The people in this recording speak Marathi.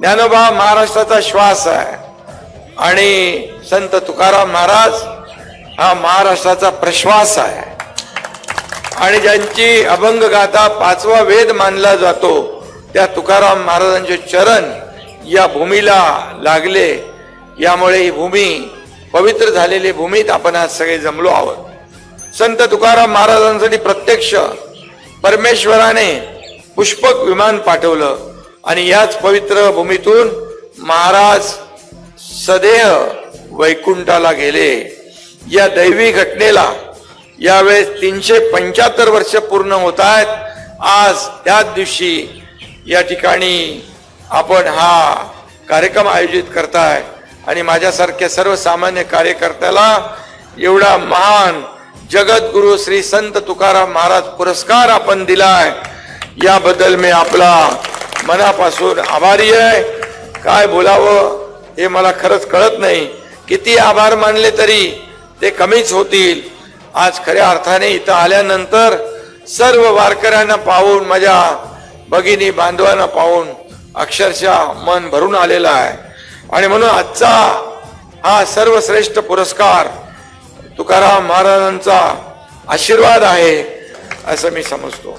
ज्ञानोबा महाराष्ट्राचा श्वास आहे. आणि संत तुकाराम महाराज हा महाराष्ट्राचा प्रश्वास आहे. आणि ज्यांची अभंग गाथा पाचवा वेद मानला जातो त्या तुकाराम महाराजांचे चरण या भूमीला लागले. यामुळे ही भूमी पवित्र झालेली भूमीत आपण आज सगळे जमलो आहोत. संत तुकाराम महाराजांसाठी प्रत्यक्ष परमेश्वराने पुष्पक विमान पाठवलं. आणि याच पवित्र भूमीतून महाराज सदेह वैकुंठाला गेले. या दैवी घटनेला यावेळेस तीनशे पंच्याहत्तर वर्ष पूर्ण होत आहेत. आज त्याच दिवशी या ठिकाणी आपण हा कार्यक्रम आयोजित करताय. आणि माझ्यासारख्या सर्वसामान्य कार्यकर्त्याला एवढा महान जगद्गुरु श्री संत तुकाराम महाराज पुरस्कार आपण दिलाय. याबद्दल मी आपला मनापासून आभारी आहे. काय बोलावं हे मला खरंच कळत नाही. किती आभार मानले तरी ते कमीच होतील. आज खऱ्या अर्थाने इथं आल्यानंतर सर्व वारकऱ्यांना पाहून माझ्या भगिनी बांधवांना पाहून अक्षरशः मन भरून आलेलं आहे. आणि म्हणून आजचा हा सर्वश्रेष्ठ पुरस्कार तुकाराम महाराजांचा आशीर्वाद आहे असं मी समजतो.